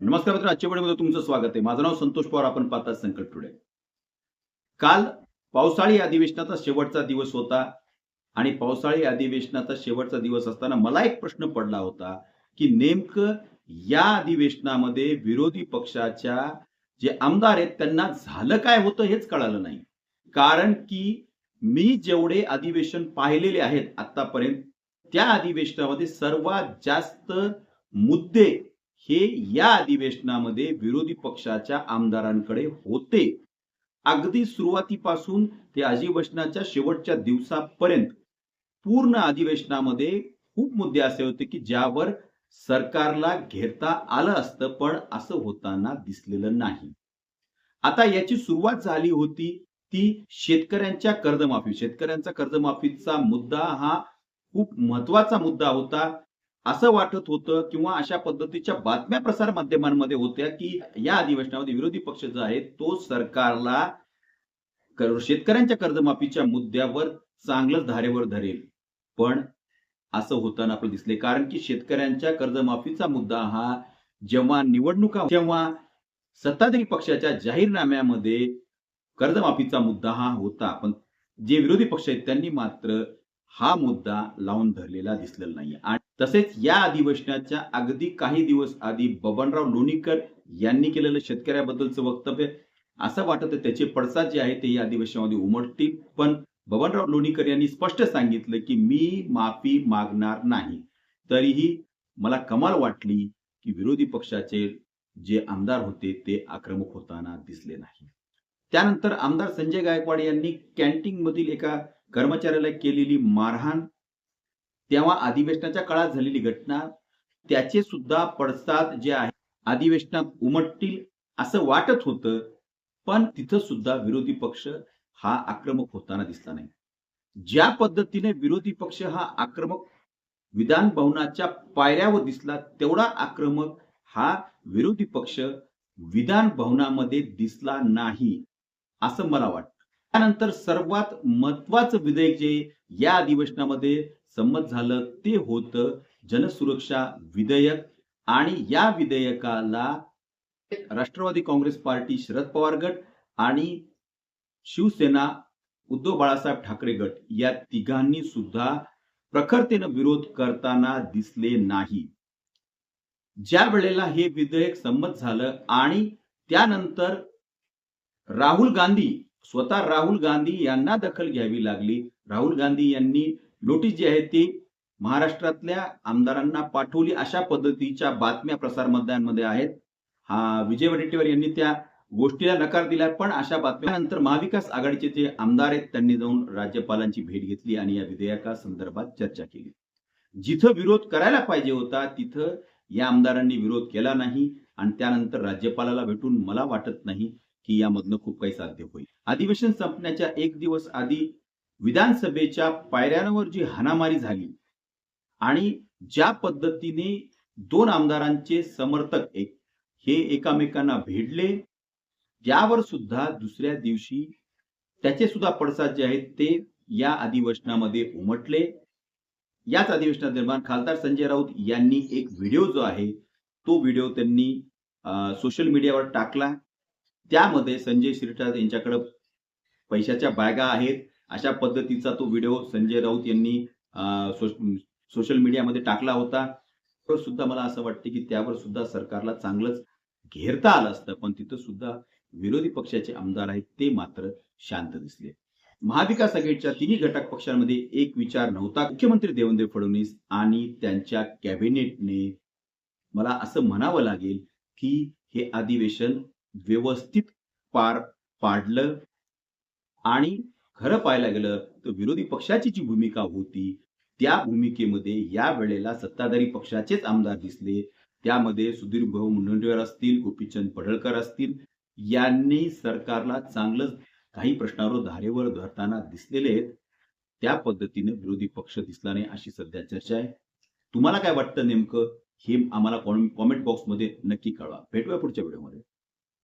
नमस्कार मित्र आजच्या वेळेमध्ये तुमचं स्वागत आहे. माझं नाव संतोष पवार. आपण पाहता संकट टुडे काल पावसाळी अधिवेशनाचा शेवटचा दिवस होता आणि पावसाळी अधिवेशनाचा शेवटचा दिवस असताना मला एक प्रश्न पडला होता की नेमकं या अधिवेशनामध्ये विरोधी पक्षाच्या जे आमदार आहेत त्यांना झालं काय होतं हेच कळालं नाही. कारण की मी जेवढे अधिवेशन पाहिलेले आहेत आतापर्यंत त्या अधिवेशनामध्ये सर्वात जास्त मुद्दे हे या अधिवेशनामध्ये विरोधी पक्षाच्या आमदारांकडे होते. अगदी सुरुवातीपासून ते अधिवेशनाच्या शेवटच्या दिवसापर्यंत पूर्ण अधिवेशनामध्ये खूप मुद्दे असे होते की ज्यावर सरकारला घेता आलं असतं पण असं होताना दिसलेलं नाही. आता याची सुरुवात झाली होती ती शेतकऱ्यांच्या कर्जमाफी. शेतकऱ्यांचा कर्जमाफीचा मुद्दा हा खूप महत्त्वाचा मुद्दा होता. असं वाटत होतं किंवा अशा पद्धतीच्या बातम्या प्रसार माध्यमांमध्ये होत्या की या अधिवेशनामध्ये विरोधी पक्ष जो आहे तो सरकारला शेतकऱ्यांच्या कर्जमाफीच्या मुद्द्यावर चांगलंच धारेवर धरेल. पण असं होताना आपलं दिसले. कारण की शेतकऱ्यांच्या कर्जमाफीचा मुद्दा हा जेव्हा निवडणुका जेव्हा सत्ताधारी पक्षाच्या जाहीरनाम्यामध्ये कर्जमाफीचा मुद्दा हा होता. पण जे विरोधी पक्ष आहेत त्यांनी मात्र हा मुद्दा लावून धरलेला दिसलेला नाही आणि तसेच या अधिवेशनाच्या अगदी काही दिवस आधी बबनराव लोणीकर यांनी केलेलं शेतकऱ्याबद्दलचं वक्तव्य असं वाटत त्याचे पडसाद जे आहे ते या अधिवेशनामध्ये उमटतील. पण बबनराव लोणीकर यांनी स्पष्ट सांगितलं की मी माफी मागणार नाही. तरीही मला कमाल वाटली की विरोधी पक्षाचे जे आमदार होते ते आक्रमक होताना दिसले नाही. त्यानंतर आमदार संजय गायकवाड यांनी कॅन्टीन मधील एका कर्मचाऱ्याला केलेली मारहाण तेव्हा अधिवेशनाच्या काळात झालेली घटना त्याचे सुद्धा पडसाद जे आहे अधिवेशनात उमटतील असं वाटत होतं पण तिथं सुद्धा विरोधी पक्ष हा आक्रमक होताना दिसला नाही. ज्या पद्धतीने विरोधी पक्ष हा आक्रमक विधान भवनाच्या पायऱ्यावर दिसला तेवढा आक्रमक हा विरोधी पक्ष विधान भवनामध्ये दिसला नाही असं मला वाटतं. त्यानंतर सर्वात महत्वाचं विधेयक जे या अधिवेशनामध्ये संमत झालं ते होतं जनसुरक्षा विधेयक. आणि या विधेयकाला राष्ट्रवादी काँग्रेस पार्टी शरद पवार गट आणि शिवसेना उद्धव बाळासाहेब ठाकरे गट या तिघांनी सुद्धा प्रखरतेनं विरोध करताना दिसले नाही. ज्या वेळेला हे विधेयक संमत झालं आणि त्यानंतर राहुल गांधी स्वतः राहुल गांधी यांना दखल घ्यावी लागली. राहुल गांधी यांनी नोटीस जी आहे ती महाराष्ट्रातल्या आमदारांना पाठवली अशा पद्धतीच्या बातम्या प्रसारमाध्यमांमध्ये आहेत. हा विजय वडेट्टीवार यांनी त्या गोष्टीला नकार दिला पण अशा बातम्यानंतर महाविकास आघाडीचे जे आमदार आहेत त्यांनी जाऊन राज्यपालांची भेट घेतली आणि या विधेयका संदर्भात चर्चा केली. जिथं विरोध करायला पाहिजे होता तिथं या आमदारांनी विरोध केला नाही आणि त्यानंतर राज्यपालाला भेटून मला वाटत नाही की यामधनं खूप काही साध्य होईल. अधिवेशन संपण्याच्या एक दिवस आधी विधानसभेच्या पायऱ्यांवर जी हाणामारी झाली आणि ज्या पद्धतीने दोन आमदारांचे समर्थक एक हे एकामेकांना भेटले यावर सुद्धा दुसऱ्या दिवशी त्याचे सुद्धा पडसाद जे आहेत ते या अधिवेशनामध्ये उमटले. याच अधिवेशनादरम्यान खासदार संजय राऊत यांनी एक व्हिडिओ जो आहे तो व्हिडिओ त्यांनी सोशल मीडियावर टाकला. त्यामध्ये संजय शिरसाट यांच्याकडे पैशाच्या बॅगा आहेत. अशा पद्धतीचा तो व्हिडिओ संजय राऊत यांनी सोशल मीडियामध्ये टाकला होता. तर सुद्धा मला असं वाटतं की त्यावर सुद्धा सरकारला चांगलंच घेरता आलं असतं पण तिथं सुद्धा विरोधी पक्षाचे आमदार आहेत ते मात्र शांत दिसले. महाविकास आघाडीच्या तिन्ही घटक पक्षांमध्ये एक विचार नव्हता. मुख्यमंत्री देवेंद्र फडणवीस आणि त्यांच्या कॅबिनेटने मला असं म्हणावं लागेल की हे अधिवेशन व्यवस्थित पार पाडलं आणि खरं पाहायला गेलं तर विरोधी पक्षाची जी भूमिका होती त्या भूमिकेमध्ये या वेळेला सत्ताधारी पक्षाचेच आमदार दिसले. त्यामध्ये सुधीर भाऊ मुनगंटीवार असतील गोपीचंद पडळकर असतील यांनी सरकारला चांगलंच काही प्रश्नावर धारेवर धरताना दिसलेले आहेत. त्या पद्धतीने विरोधी पक्ष दिसला नाही अशी सध्या चर्चा आहे. तुम्हाला काय वाटतं नेमकं? हे आम्हाला कॉमेंट बॉक्समध्ये नक्की कळवा. भेटूया पुढच्या व्हिडिओमध्ये.